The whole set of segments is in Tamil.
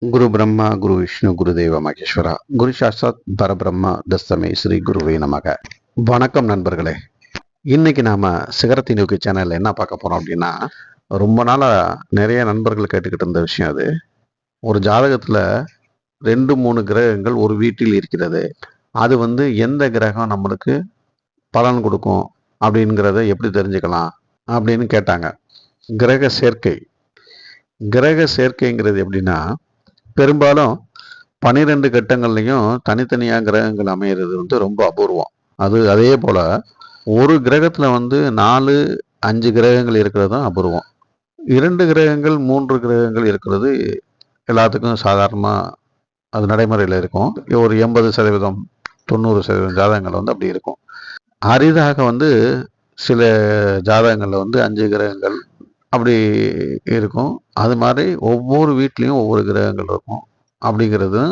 குரு பிரம்மா குரு விஷ்ணு குரு தேவ மகேஸ்வரா குரு சாஸ்தாத் பரபிரம்மா தஸ்தமே ஸ்ரீ குருவே நமக. வணக்கம் நண்பர்களே. இன்னைக்கு நாம சிகரத்தை நோக்கி சேனல்ல என்ன பார்க்க போறோம் அப்படின்னா ரொம்ப நாளா நிறைய நண்பர்கள் கேட்டுக்கிட்டு இருந்த விஷயம் அது. ஒரு ஜாதகத்துல ரெண்டு மூணு கிரகங்கள் ஒரு வீட்டில் இருக்கிறது. அது வந்து எந்த கிரகம் நம்மளுக்கு பலன் கொடுக்கும் அப்படிங்கிறத எப்படி தெரிஞ்சுக்கலாம் அப்படின்னு கேட்டாங்க. கிரக சேர்க்கை. கிரக சேர்க்கைங்கிறது எப்படின்னா பெரும்பாலும் பனிரெண்டு கட்டங்கள்லையும் தனித்தனியாக கிரகங்கள் அமையிறது வந்து ரொம்ப அபூர்வம். அது அதே போல் ஒரு கிரகத்தில் வந்து நாலு அஞ்சு கிரகங்கள் இருக்கிறது தான் அபூர்வம். இரண்டு கிரகங்கள் மூன்று கிரகங்கள் இருக்கிறது எல்லாத்துக்கும் சாதாரணமாக அது நடைமுறையில் இருக்கும். ஒரு எண்பது சதவீதம் தொண்ணூறு சதவீதம் ஜாதகங்கள் வந்து அப்படி இருக்கும். அரிதாக வந்து சில ஜாதகங்களில் வந்து அஞ்சு கிரகங்கள் அப்படி இருக்கும். அது மாதிரி ஒவ்வொரு வீட்லேயும் ஒவ்வொரு கிரகங்கள் இருக்கும். அப்படிங்கிறது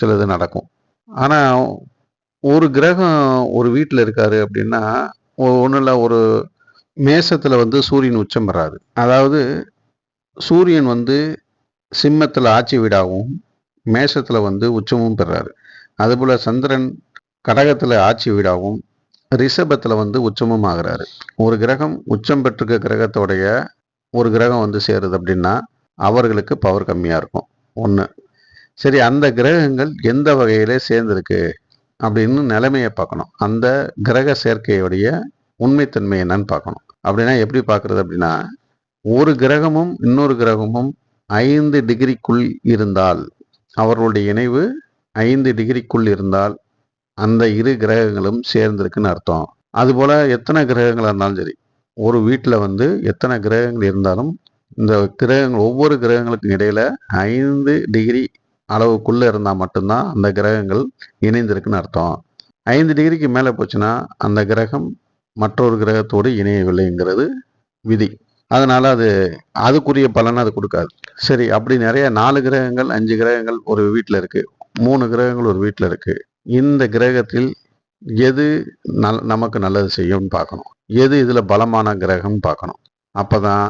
சிலது நடக்கும். ஆனால் ஒரு கிரகம் ஒரு வீட்டில் இருக்காரு அப்படின்னா ஒன்றும் இல்லை ஒரு மேசத்தில் வந்து சூரியன் உச்சம் பெறாது அதாவது சூரியன் வந்து சிம்மத்தில் ஆட்சி வீடாகவும் மேசத்தில் வந்து உச்சமும் பெறாரு. அதுபோல் சந்திரன் கடகத்தில் ஆட்சி வீடாகவும் ரிஷபத்தில் வந்து உச்சமும் ஆகிறாரு. ஒரு கிரகம் உச்சம் பெற்றிருக்க கிரகத்தோடைய ஒரு கிரகம் வந்து சேருது அப்படின்னா அவர்களுக்கு பவர் கம்மியாக இருக்கும். ஒன்று சரி அந்த கிரகங்கள் எந்த வகையிலே சேர்ந்துருக்கு அப்படின்னு நிலைமையை பார்க்கணும். அந்த கிரக சேர்க்கையுடைய உண்மைத்தன்மை என்னன்னு பார்க்கணும். அப்படின்னா எப்படி பார்க்கறது அப்படின்னா ஒரு கிரகமும் இன்னொரு கிரகமும் ஐந்து டிகிரிக்குள் இருந்தால் அவர்களுடைய இணைவு ஐந்து டிகிரிக்குள் இருந்தால் அந்த இரு கிரகங்களும் சேர்ந்திருக்குன்னு அர்த்தம். அதுபோல் எத்தனை கிரகங்களாக இருந்தாலும் சரி ஒரு வீட்டில் வந்து எத்தனை கிரகங்கள் இருந்தாலும் இந்த கிரகங்கள் ஒவ்வொரு கிரகங்களுக்கும் இடையில ஐந்து டிகிரி அளவுக்குள்ளே இருந்தால் மட்டும்தான் அந்த கிரகங்கள் இணைந்திருக்குன்னு அர்த்தம். ஐந்து டிகிரிக்கு மேலே போச்சுன்னா அந்த கிரகம் மற்றொரு கிரகத்தோடு இணையவில்லைங்கிறது விதி. அதனால் அது அதுக்குரிய பலனை அது கொடுக்காது. சரி அப்படி நிறைய நாலு கிரகங்கள் அஞ்சு கிரகங்கள் ஒரு வீட்டில் இருக்குது மூணு கிரகங்கள் ஒரு வீட்டில் இருக்குது இந்த கிரகத்தில் எது நல் நமக்கு நல்லது செய்யும்னு பார்க்கணும். எது இதில் பலமான கிரகம்னு பார்க்கணும். அப்போ தான்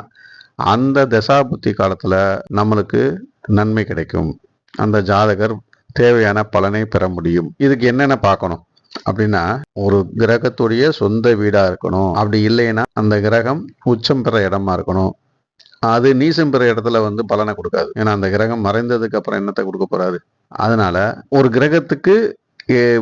அந்த தசாபுத்தி காலத்தில் நம்மளுக்கு நன்மை கிடைக்கும். அந்த ஜாதகர் தேவையான பலனை பெற முடியும். இதுக்கு என்னென்ன பார்க்கணும்? அப்படின்னா ஒரு கிரகத்துடைய சொந்த வீடா இருக்கணும். அப்படி இல்லைன்னா அந்த கிரகம் உச்சம் பெற இடமா இருக்கணும். அது நீசம் பெற இடத்துல வந்து பலனை கொடுக்காது. ஏன்னா அந்த கிரகம் மறைந்ததுக்கு அப்புறம் என்னத்தை கொடுக்க போறாரு? அதனால ஒரு கிரகத்துக்கு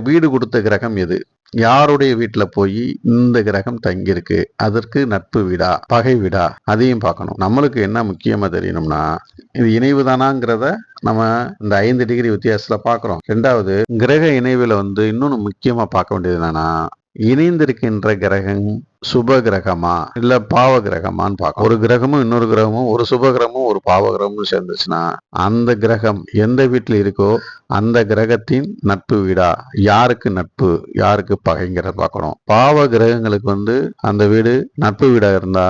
வீடு கொடுத்த கிரகம் எது? யாருடைய வீட்டில் போய் இந்த கிரகம் தங்கியிருக்கு? அதற்கு நட்பு வீடா பகை வீடா. அதையும் பார்க்கணும். நம்மளுக்கு என்ன முக்கியமா தெரியணும்னா இது இணைவு தானாங்கிறத நம்ம இந்த ஐந்து டிகிரி வித்தியாசத்துல பார்க்குறோம். ரெண்டாவது கிரக இணைவுல வந்து இன்னொன்று முக்கியமா பார்க்க வேண்டியது என்னன்னா இணைந்திருக்கின்ற கிரகம் சுப கிரகமா இல்ல பாவ கிரகமான்னு பார்க்க ஒரு கிரகமும் இன்னொரு கிரகமும் ஒரு சுப கிரகமும் ஒரு பாவ கிரகமும் சேர்ந்துச்சுன்னா அந்த கிரகம் எந்த வீட்டில் இருக்கோ அந்த கிரகத்தின் நட்பு வீடா? யாருக்கு நட்பு? யாருக்கு பகைங்கிறத பார்க்கணும். பாவ கிரகங்களுக்கு வந்து அந்த வீடு நட்பு வீடா இருந்தா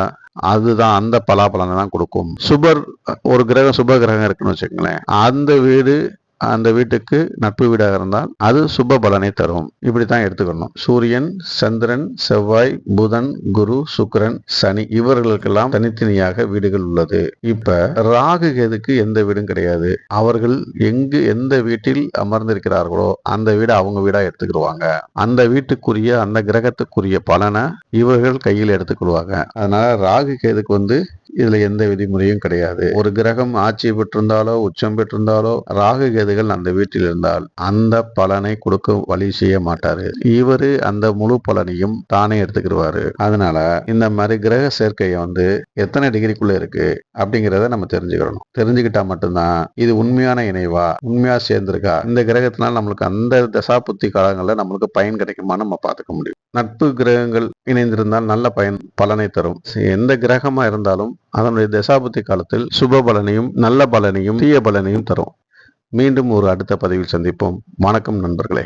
அதுதான் அந்த பலாபலனை தான் கொடுக்கும். சுபர் ஒரு கிரகம் சுப கிரகம் இருக்குன்னு வச்சுக்கோங்களேன். அந்த வீடு அந்த வீட்டுக்கு நட்பு வீடாக இருந்தால் அது சுப பலனை தரும். இப்படி தான் எடுத்துக்கணும். சூரியன் சந்திரன் செவ்வாய் புதன் குரு சுக்கரன் சனி இவர்களுக்கெல்லாம் தனித்தனியாக வீடுகள் உள்ளது. இப்ப ராகு கேதுக்கு எந்த வீடும் கிடையாது. அவர்கள் எங்கு எந்த வீட்டில் அமர்ந்திருக்கிறார்களோ அந்த வீடை அவங்க வீடா எடுத்துக்கிடுவாங்க. அந்த வீட்டுக்குரிய அந்த கிரகத்துக்குரிய பலனை இவர்கள் கையில் எடுத்துக்கொள்வாங்க. அதனால ராகு கேதுக்கு வந்து இதுல எந்த விதிமுறையும் கிடையாது. ஒரு கிரகம் ஆட்சி பெற்றிருந்தாலோ உச்சம் பெற்றிருந்தாலோ ராகு கேதுகள் அந்த வீட்டில் இருந்தால் அந்த பலனை கொடுக்க வழி செய்ய மாட்டாரு. இவரு அந்த முழு பலனையும் தானே எடுத்துக்கிடுவாரு. அதனால இந்த மாதிரி கிரக சேர்க்கையை வந்து எத்தனை டிகிரிக்குள்ள இருக்கு அப்படிங்கிறத நம்ம தெரிஞ்சுக்கணும். தெரிஞ்சுக்கிட்டா மட்டும்தான் இது உண்மையான இணைவா உண்மையா சேர்ந்திருக்கா? இந்த கிரகத்தினால நம்மளுக்கு அந்த தசாபுத்தி காலங்களில் நம்மளுக்கு பயன் கிடைக்குமா நம்ம பார்த்துக்க முடியும். நட்பு கிரகங்கள் இணைந்திருந்தால் நல்ல பயன் பலனை தரும். எந்த கிரகமா இருந்தாலும் அதனுடைய தசாபுத்தி காலத்தில் சுப பலனையும் நல்ல பலனையும் தீய பலனையும் தரும். மீண்டும் ஒரு அடுத்த பதிவில் சந்திப்போம். வணக்கம் நண்பர்களே.